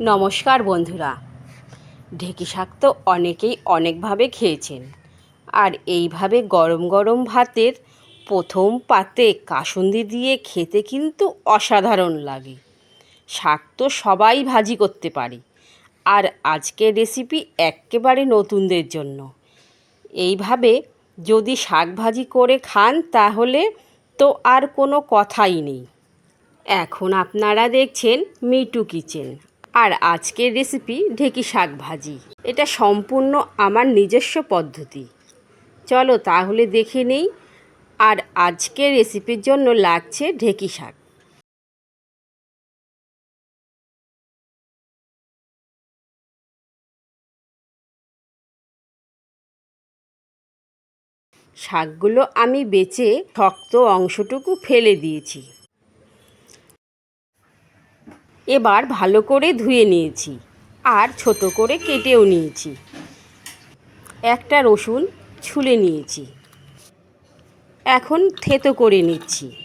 নমস্কার বন্ধুরা। ঢেঁকি শাক তো অনেকেই অনেকভাবে খেয়েছেন। আর এইভাবে গরম গরম ভাতের প্রথম পাতে কাসুন্দি দিয়ে খেতে কিন্তু অসাধারণ লাগে। শাক তো সবাই ভাজি করতে পারে। আর আজকের রেসিপি এক্কেবারে নতুনদের জন্য। এইভাবে যদি শাক ভাজি করে খান তাহলে তো আর কোনো কথাই নেই। এখন আপনারা দেখছেন মিটু কিচেন। আর আজকের রেসিপি ঢেকি শাক ভাজি এটা সম্পূর্ণ আমার নিজস্ব পদ্ধতি। চলো তাহলে দেখে নেই আর আজকের রেসিপির জন্য লাগছে ঢেকি শাক। শাকগুলো আমি বেচে শক্ত অংশটুকু ফেলে দিয়েছি। এবার ভালো করে ধুয়ে নিয়েছি আর ছোট করে কেটেও নিয়েছি। একটা রসুন ছুলে নিয়েছি। এখন থেতো করে নিচ্ছি।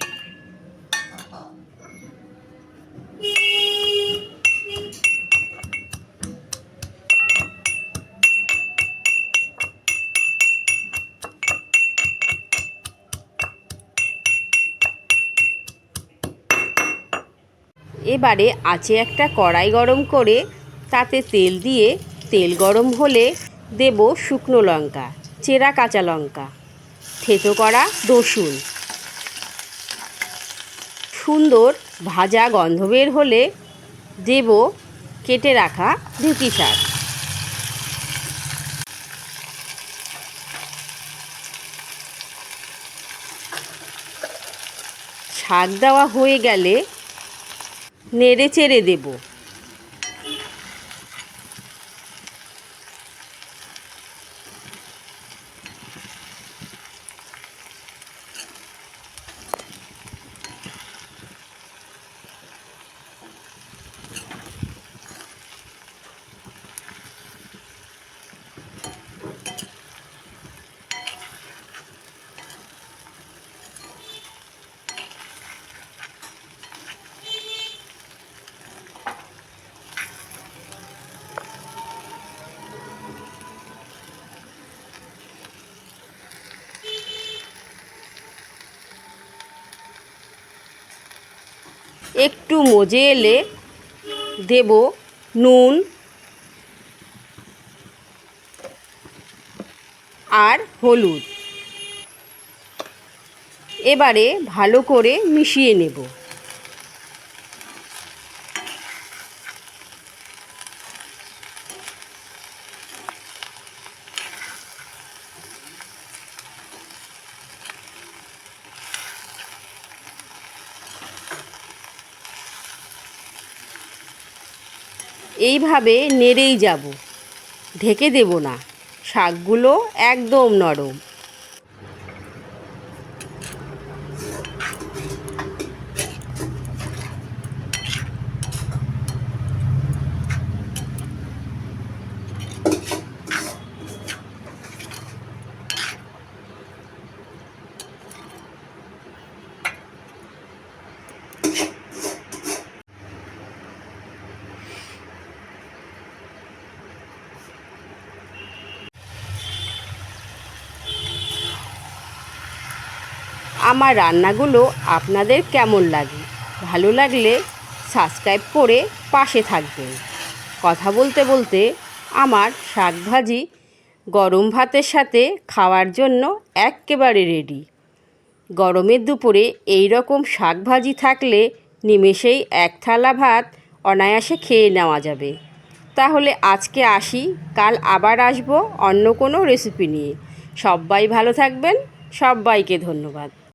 এবারে আছে একটা কড়াই গরম করে তাতে তেল দিয়ে, তেল গরম হলে দেব শুকনো লঙ্কা, চেরা কাঁচা লঙ্কা, থেতো করা রসুন। সুন্দর ভাজা গন্ধ বের হলে দেব কেটে রাখা ঢেঁকি শাক। শাক দেওয়া হয়ে গেলে নেড়ে চেড়ে দেব। একটু মজে এলে দেব নুন আর হলুদ। এবারে ভালো করে মিশিয়ে নেব। এইভাবে নেড়েই যাব। ঢেকে দেব না। শাকগুলো একদম নরম। আমার রান্নাগুলো আপনাদের কেমন লাগে? ভালো লাগলে সাবস্ক্রাইব করে পাশে থাকবেন। কথা বলতে বলতে আমার শাক ভাজি গরম ভাতের সাথে খাওয়ার জন্য এক্কেবারে রেডি গরমের দুপুরে এই রকম শাক ভাজি থাকলে নিমেষেই এক থালা ভাত অনায়াসে খেয়ে নেওয়া যাবে। তাহলে আজকে আসি, কাল আবার আসব অন্য কোনো রেসিপি নিয়ে। সবাই ভালো থাকবেন, সবাইকে ধন্যবাদ।